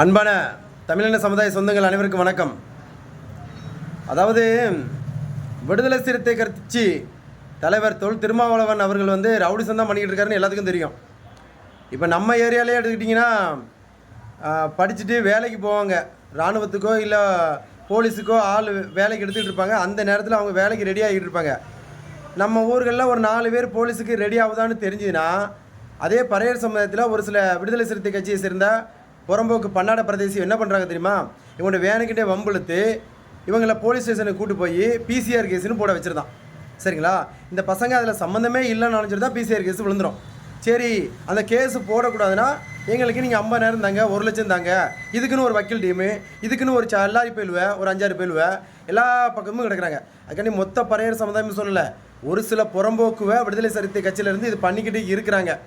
அன்பான தமிழின சமுதாய சொந்தங்கள் அனைவருக்கும் வணக்கம். அதாவது விடுதலை சிறுத்தை கட்சி தலைவர் தொல் திருமாவளவன் அவர்கள் வந்து ரவுடி சந்தம் பண்ணிக்கிட்டு இருக்காருன்னு எல்லாத்துக்கும் தெரியும். இப்போ நம்ம ஏரியாலே எடுத்துக்கிட்டிங்கன்னா படிச்சுட்டு வேலைக்கு போவாங்க. இராணுவத்துக்கோ இல்லை போலீஸுக்கோ ஆள் வேலைக்கு எடுத்துக்கிட்டு இருப்பாங்க. அந்த நேரத்தில் அவங்க வேலைக்கு ரெடி ஆகிட்டு இருப்பாங்க. நம்ம ஊர்களில் ஒரு நாலு பேர் போலீஸுக்கு ரெடி ஆகுதான்னு தெரிஞ்சுதுன்னா அதே பறையர் சமுதாயத்தில் ஒரு சில விடுதலை சிறுத்தை கட்சியை சேர்ந்த புறம்போக்கு பன்னாட பிரதேசி என்ன பண்ணுறாங்க தெரியுமா? இவங்களோட வேனுக்கிட்டே வம்பிழுத்து இவங்கள போலீஸ் ஸ்டேஷனுக்கு கூட்டு போய் பிசிஆர் கேஸ்னு போட வச்சுருந்தான். சரிங்களா? இந்த பசங்க அதில் சம்மந்தமே இல்லைன்னு நினச்சிட்டு தான் பிசிஆர் கேஸ் விழுந்துடும் சரி அந்த கேஸ் போடக்கூடாதுன்னா எங்களுக்கு நீங்கள் ஐம்பதாயிரம் தாங்க ஒரு லட்சம் தாங்க. இதுக்குன்னு ஒரு வக்கீல் டீமு இதுக்குன்னு ஒரு ச- எல்லாரும் பேலுவ ஒரு அஞ்சாறு பேலுவ எல்லா பக்கமும் கிடக்குறாங்க. அதுக்காண்டி மொத்த பறையர் சமுதாயம் சொல்லலை. ஒரு சில புறம்போக்குவ விடுதலை சரித்தை கட்சியிலேருந்து இது பண்ணிக்கிட்டு இருக்கிறாங்க.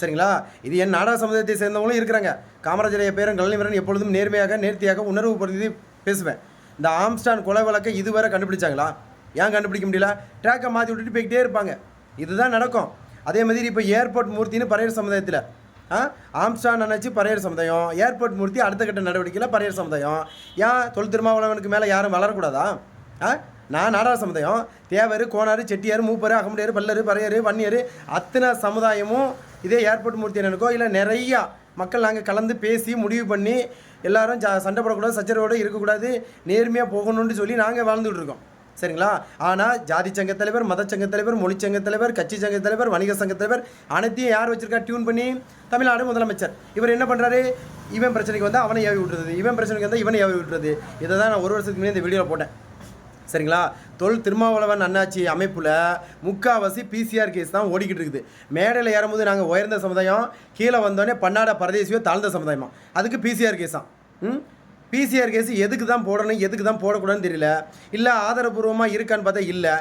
சரிங்களா? இது என் நாடக சமுதாயத்தை சேர்ந்தவங்களும் இருக்கிறாங்க. காமராஜரைய பேரும் கலைவரன் எப்பொழுதும் நேர்மையாக நேர்த்தியாக உணர்வுபடுத்தி பேசுவேன். இந்த ஆம்ஸ்டான் கொலை வழக்கை இதுவரை கண்டுபிடிச்சாங்களா? ஏன் கண்டுபிடிக்க முடியல? ட்ராக்கை மாற்றி விட்டுட்டு போய்கிட்டே இருப்பாங்க. இதுதான் நடக்கும். அதே மாதிரி இப்போ ஏர்போர்ட் மூர்த்தின்னு பறையர் சமுதாயத்தில் ஆம்ஸ்டான் நினச்சி பறையர் சமுதாயம். ஏர்போர்ட் மூர்த்தி அடுத்த கட்ட நடவடிக்கையில் பறையர் சமுதாயம். ஏன் தொல் திருமாவளவனுக்கு மேலே யாரும் வளரக்கூடாதா? ஆ? நான் நாடார் சமுதாயம். தேவர் கோனார் செட்டியார் மூப்பர் அகமுடையார் பல்லர் பறையர் வன்னியர் அத்தனை சமுதாயமும் இதே ஏர்போர்ட் மூர்த்தி அண்ணனுக்கோ இல்லை நிறையா மக்கள் நாங்கள் கலந்து பேசி முடிவு பண்ணி எல்லாரும் ச சண்டை போடக்கூடாது சச்சரவோடு இருக்கக்கூடாது நேர்மையாக போகணும்னு சொல்லி நாங்கள் வாழ்ந்துட்டு இருக்கோம். சரிங்களா? ஆனால் ஜாதி சங்க தலைவர் மத சங்க தலைவர் மொழி சங்க தலைவர் கட்சி சங்க தலைவர் வணிக சங்க தலைவர் அனைத்தையும் யார் வச்சிருக்கா? டியூன் பண்ணி தமிழ்நாடு முதலமைச்சர். இவர் என்ன பண்ணுறாரு இவன் பிரச்சனைக்கு வந்தால் அவனை ஏவி விட்டுறது. இவன் பிரச்சனைக்கு வந்தால் இவனை ஏவி விட்டுறது. இதை தான் நான் ஒரு வருஷத்துக்கு முன்னாடி இந்த வீடியோவில் போட்டேன். சரிங்களா? தொல் திருமாவளவன் அண்ணாச்சி அமைப்பில் முக்காவாசி பிசிஆர் கேஸ் தான் ஓடிக்கிட்டு இருக்குது. மேடையில் ஏறும்போது நாங்கள் உயர்ந்த சமுதாயம் கீழே வந்தோடனே பன்னாட பரதேசியோ தாழ்ந்த சமுதாயமா? அதுக்கு பிசிஆர் கேஸ் தான் ம்? பிசிஆர் கேஸ் எதுக்கு தான் போடணும் எதுக்கு தான் போடக்கூடாதுன்னு தெரியல. இல்லை ஆதாரபூர்வமாக இருக்கான்னு பார்த்தா இல்லை.